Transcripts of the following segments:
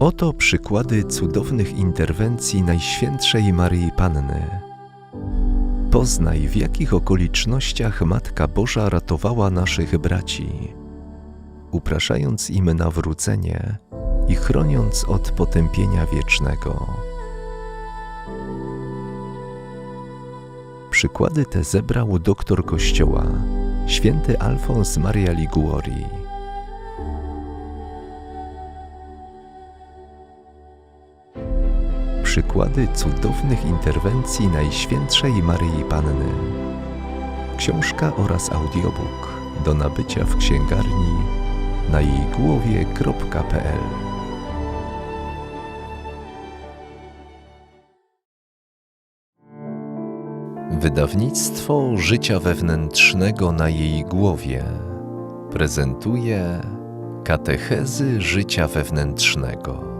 Oto przykłady cudownych interwencji Najświętszej Maryi Panny. Poznaj, w jakich okolicznościach Matka Boża ratowała naszych braci, upraszając im nawrócenie i chroniąc od potępienia wiecznego. Przykłady te zebrał doktor Kościoła, święty Alfons Maria Liguori. Przykłady cudownych interwencji Najświętszej Maryi Panny. Książka oraz audiobook do nabycia w księgarni na jej głowie.pl Wydawnictwo Życia Wewnętrznego na jej głowie prezentuje Katechezy Życia Wewnętrznego.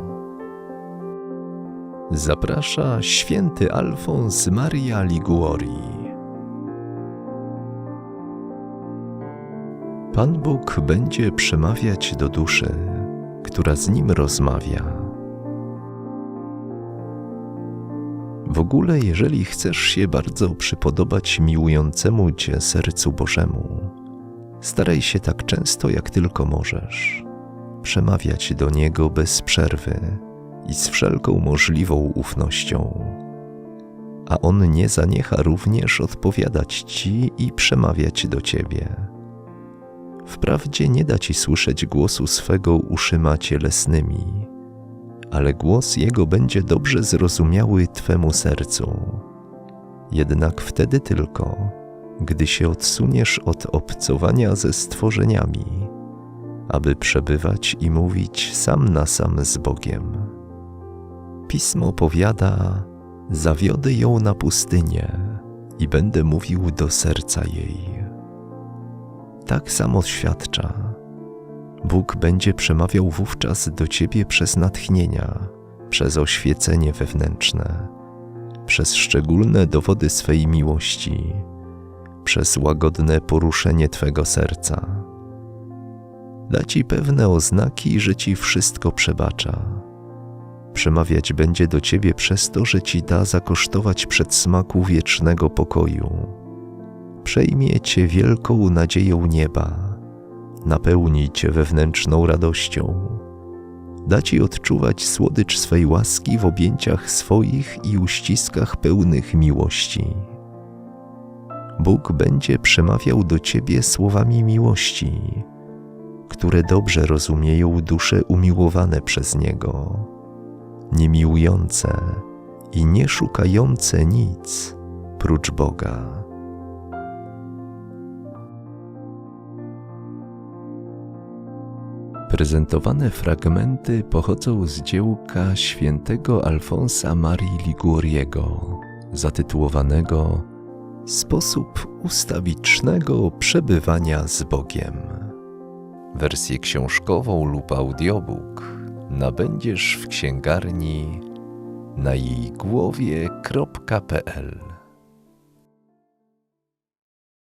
Zaprasza święty Alfons Maria Liguori. Pan Bóg będzie przemawiać do duszy, która z Nim rozmawia. W ogóle, jeżeli chcesz się bardzo przypodobać miłującemu Cię sercu Bożemu, staraj się tak często, jak tylko możesz, przemawiać do Niego bez przerwy i z wszelką możliwą ufnością. A On nie zaniecha również odpowiadać Ci i przemawiać do Ciebie. Wprawdzie nie da Ci słyszeć głosu swego uszyma cielesnymi, ale głos Jego będzie dobrze zrozumiały Twemu sercu. Jednak wtedy tylko, gdy się odsuniesz od obcowania ze stworzeniami, aby przebywać i mówić sam na sam z Bogiem. Pismo powiada: Zawiodę ją na pustynię i będę mówił do serca jej. Tak samo świadcza. Bóg będzie przemawiał wówczas do ciebie przez natchnienia, przez oświecenie wewnętrzne, przez szczególne dowody swej miłości, przez łagodne poruszenie twego serca. Da ci pewne oznaki, że ci wszystko przebacza przemawiać będzie do ciebie przez to, że ci da zakosztować przedsmaku wiecznego pokoju. Przejmie cię wielką nadzieją nieba, napełni cię wewnętrzną radością. Da ci odczuwać słodycz swej łaski w objęciach swoich i uściskach pełnych miłości. Bóg będzie przemawiał do ciebie słowami miłości, które dobrze rozumieją dusze umiłowane przez Niego niemiłujące i nie szukające nic prócz Boga. Prezentowane fragmenty pochodzą z dziełka świętego Alfonsa Marii Liguoriego, zatytułowanego Sposób ustawicznego przebywania z Bogiem. Wersję książkową lub audiobook nabędziesz w księgarni na jej głowie.pl